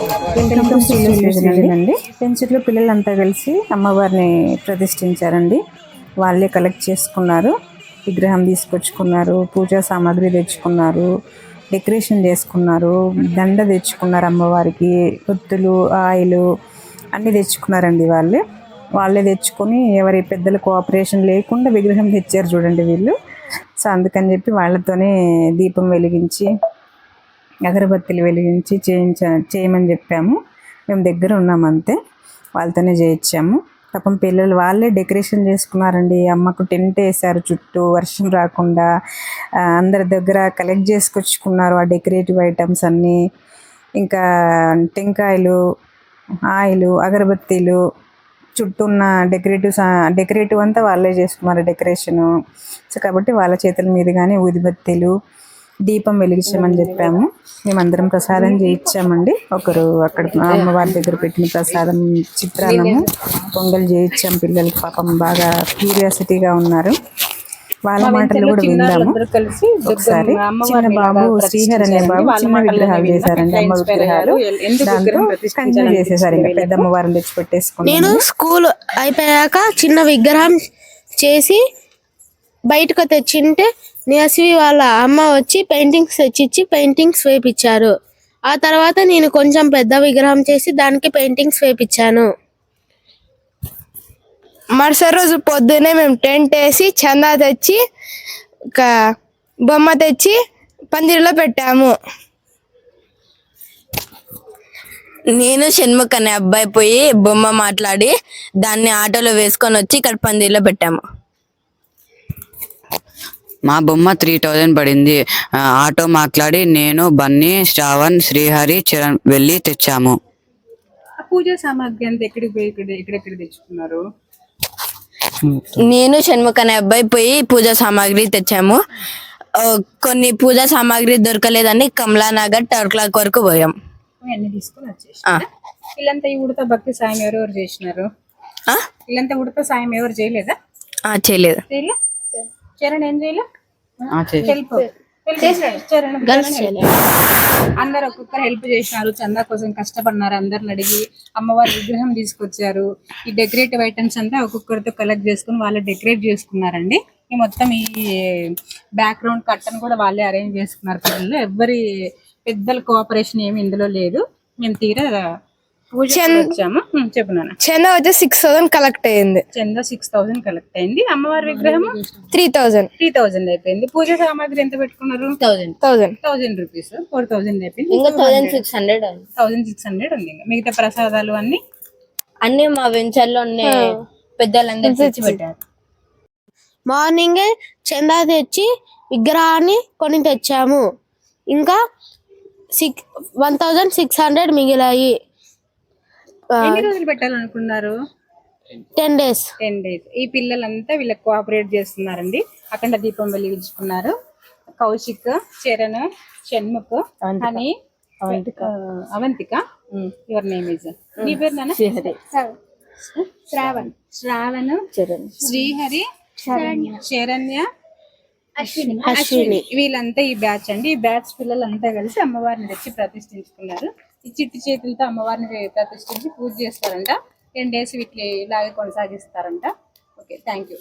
Welcome to అండి పెంచుట్లో పిల్లలంతా కలిసి అమ్మవారిని ప్రతిష్ఠించారండి. వాళ్ళే కలెక్ట్ చేసుకున్నారు విగ్రహం తీసుకొచ్చుకున్నారు పూజా సామాగ్రి తెచ్చుకున్నారు డెకరేషన్ చేసుకున్నారు దండ తెచ్చుకున్నారు అమ్మవారికి ఒత్తులు ఆయిల్ అన్నీ తెచ్చుకున్నారండి వాళ్ళే. వాళ్ళే తెచ్చుకొని ఎవరి పెద్దల కోఆపరేషన్ లేకుండా విగ్రహం తెచ్చారు చూడండి వీళ్ళు. సో అందుకని చెప్పి వాళ్ళతోనే దీపం వెలిగించి అగరబత్తిలు వెలిగించి చేయించ చేయమని చెప్పాము. మేము దగ్గర ఉన్నాం అంతే. వాళ్ళతోనే చేయించాము. పాపం పిల్లలు వాళ్ళే డెకరేషన్ చేసుకున్నారండి. అమ్మకు టెంట్ వేశారు చుట్టూ వర్షం రాకుండా. అందరి దగ్గర కలెక్ట్ చేసుకొచ్చుకున్నారు ఆ డెకరేటివ్ ఐటమ్స్ అన్నీ. ఇంకా టెంకాయలు ఆయిలు అగరబత్తీలు చుట్టూ ఉన్న డెకరేటివ్ డెకరేటివ్ అంతా వాళ్ళే చేసుకున్నారు డెకరేషను. సో కాబట్టి వాళ్ళ చేతుల మీదుగానే ఊదిబత్తీలు దీపం వెలిగించమని చెప్పాము. మేమందరం ప్రసాదం చేయించామండి. ఒకరు అక్కడ అమ్మవారి దగ్గర పెట్టిన ప్రసాదం చిత్రాన్నము పొంగల్ చేయించాం. పిల్లలకి పాపం బాగా క్యూరియాసిటీగా ఉన్నారు. వాళ్ళ మాటలు కూడా విందాము. ఒకసారి చిన్న బాబు శ్రీహర్ అనే బాబు చిన్న విగ్రహాలు చేశారండి అమ్మ విగ్రహాలు. దాంతో కంటిన్యూ చేసేసారు. ఇంకా పెద్ద అమ్మవారిని తెచ్చి పెట్టేసుకున్నాను. నేను స్కూల్ అయిపోయాక చిన్న విగ్రహం చేసి బయటకు తెచ్చింటే నేసివి వాళ్ళ అమ్మ వచ్చి పెయింటింగ్స్ తెచ్చిచ్చి పెయింటింగ్స్ వేపించారు ఆ తర్వాత నేను కొంచెం పెద్ద విగ్రహం చేసి దానికి పెయింటింగ్స్ వేపించాను మరుసటి రోజు పొద్దునే మేము టెంట్ వేసి చందా తెచ్చి ఒక బొమ్మ తెచ్చి పందిరిలో పెట్టాము. నేను షణ్ముఖ్ అనే అబ్బాయి పోయి బొమ్మ మాట్లాడి దాన్ని ఆటోలో వేసుకొని వచ్చి ఇక్కడ పందిరిలో పెట్టాము. మా బొమ్మ త్రీ థౌజండ్ పడింది. ఆటో మాట్లాడి నేను బన్నీ శ్రావణ్ శ్రీహరి చరణ్ వెళ్ళి తెచ్చాము. పూజా సామాగ్రి అంతా ఎక్కడికి పోయి ఇక్కడ ఎక్కడెక్కడ తెచ్చుకున్నారు? నేను షణ్ముఖ్ అనే అబ్బాయి పోయి పూజా సామాగ్రి తెచ్చాము. కొన్ని పూజా సామాగ్రి దొరకలేదని కమలానగర్ టర్క్లాక్ వరకు పోయాం. అన్ని తీసుకొని వచ్చేసి ఆ. వీళ్ళంతా ఈ ఉడత భక్తి సాయం ఎవరెవరు చేసినారు? ఆ? వీళ్ళంతా ఉడత సాయం ఎవరు చేయలేదా? ఆ, చేయలేదు. చేయలే? చరణ్ ఏం చేయలే? ఆ, చే- హెల్ప్ అందరు ఒక్కొక్కరు హెల్ప్ చేసినారు. చందా కోసం కష్టపడినారు. అందరిని అడిగి అమ్మవారి విగ్రహం తీసుకొచ్చారు. ఈ డెకరేటివ్ ఐటమ్స్ అంతా ఒక్కొక్కరితో కలెక్ట్ చేసుకుని వాళ్ళు డెకరేట్ చేసుకున్నారండి. ఈ మొత్తం ఈ బ్యాక్గ్రౌండ్ కట్టను కూడా వాళ్ళే అరేంజ్ చేసుకున్నారు. పిల్లలు. ఎవ్వరి పెద్దల కోఆపరేషన్ ఏమి ఇందులో లేదు. మేము తీరా చందా వచ్చి సిక్స్ థౌసండ్ కలెక్ట్ అయ్యింది చందా సిక్స్ థౌసండ్ కలెక్ట్ అయింది. అమ్మవారి విగ్రహం త్రీ థౌసండ్ త్రీ థౌసండ్ అయిపోయింది. పూజ సామాగ్రి ఎంత పెట్టుకున్నారు? Thousand thousand thousand rupees four thousand అయిపోయింది. ఇంకా thousand six hundred thousand six hundred ఉంది ఇంకా. మిగతా ప్రసాదాలు అన్ని? అన్ని మా వెంచర్లో ఉన్న పెద్దలందరూ తెచ్చి పెట్టారు. మార్నింగే చందా తెచ్చి విగ్రహాన్ని కొని తెచ్చాము. ఇంకా six one thousand six hundred మిగిలాయి. ఎన్ని రోజులు పెట్టాలనుకున్నారు? టెన్ డేస్ టెన్ డేస్ ఈ పిల్లలంతా వీళ్ళకి కోఆపరేట్ చేస్తున్నారండి. అఖండ దీపం వెలిగించుకున్నారు. కౌశిక్ చరణ్ షణ్ముఖ్ అని అవంతిక. యువర్ నేమ్ ఇస్ నీ పేరు నాన్న? శ్రావణ్. శ్రావణ్ చరణ్. శ్రీహరి శరణ్య అశ్విని. వీళ్ళంతా ఈ బ్యాచ్ అండి. ఈ బ్యాచ్ పిల్లలంతా కలిసి అమ్మవారిని తెచ్చి ప్రతిష్ఠించుకున్నారు. ఈ చిట్టి చేతులతో అమ్మవారిని ప్రతిష్ఠించి పూజ చేస్తారంట. టెన్ డేస్ వీటిని ఇలాగే కొనసాగిస్తారంట. Okay thank you